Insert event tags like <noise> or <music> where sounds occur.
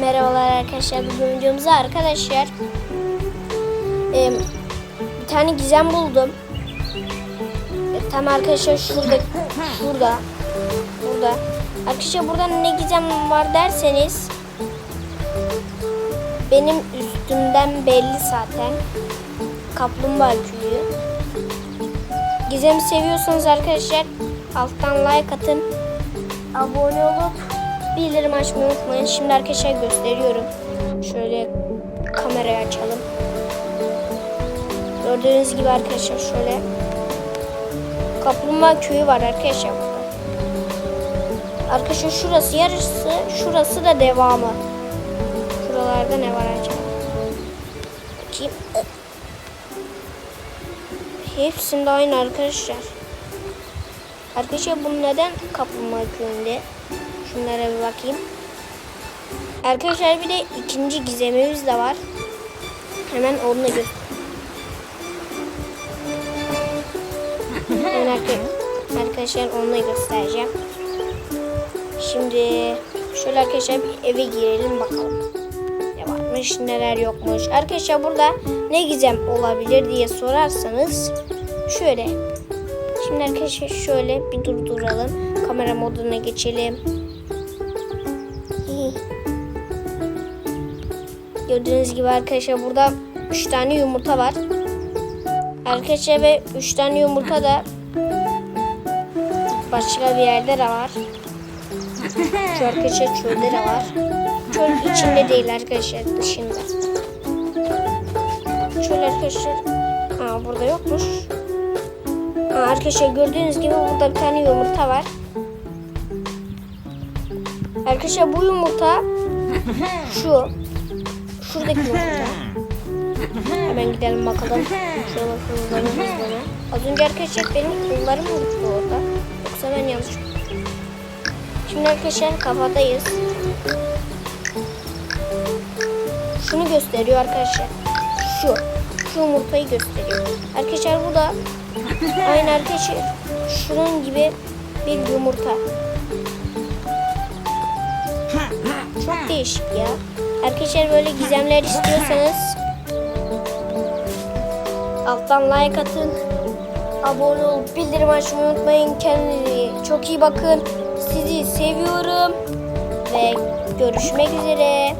Merhabalar arkadaşlar. Bugün videomuzda arkadaşlar e, bir tane gizem buldum. E, tam arkadaşlar şurada şurada burada. Arkadaşlar burada ne gizem var derseniz benim üstümden belli zaten. Kaplumbağa köyü. Gizemi seviyorsanız arkadaşlar alttan like atın. Abone olup bildirim açmayı unutmayın. Şimdi arkadaşlar gösteriyorum. Şöyle kamerayı açalım. Gördüğünüz gibi arkadaşlar şöyle Kaplumbağa köyü var arkadaşlar burada. Arkadaşlar şurası yarısı, şurası da devamı. Şuralarda ne var acaba? Bakayım. Hepsinde aynı arkadaşlar. Arkadaşlar bu neden kaplumbağa köyünde? Şunlara bir bakayım. Arkadaşlar bir de ikinci gizemimiz de var. Hemen onu da göster. Hemen arka- arkadaşlar onu da göstereceğim. Şimdi şöyle arkadaşlar bir eve girelim bakalım. Ne varmış neler yokmuş. Arkadaşlar burada ne gizem olabilir diye sorarsanız şöyle. Şimdi arkadaşlar şöyle bir durduralım. Kamera moduna geçelim. Gördüğünüz gibi arkadaşlar burada 3 tane yumurta var. Arkadaşlar ve 3 tane yumurta da başka bir yerde de var. Şu arkadaşlar çölde de var. Çöl içinde değil arkadaşlar dışında. Çöl arkadaşlar Aa, burada yokmuş. Aa, arkadaşlar gördüğünüz gibi burada bir tane yumurta var. Arkadaşlar bu yumurta <laughs> şu. Şuradaki <laughs> yumurta. Hemen gidelim bakalım. Hızlanı hızlanı. Az önce arkadaşlar benim kollarım mı gitti orada? Yoksa ben yanlış? Şimdi arkadaşlar kafadayız. Şunu gösteriyor arkadaşlar. Şu. Şu yumurtayı gösteriyor. Arkadaşlar bu da aynı arkadaşlar şunun gibi bir yumurta. Çok değişik ya. Arkadaşlar böyle gizemler istiyorsanız alttan like atın. Abone olup bildirim açmayı unutmayın. Kendinize çok iyi bakın. Sizi seviyorum. Ve görüşmek üzere.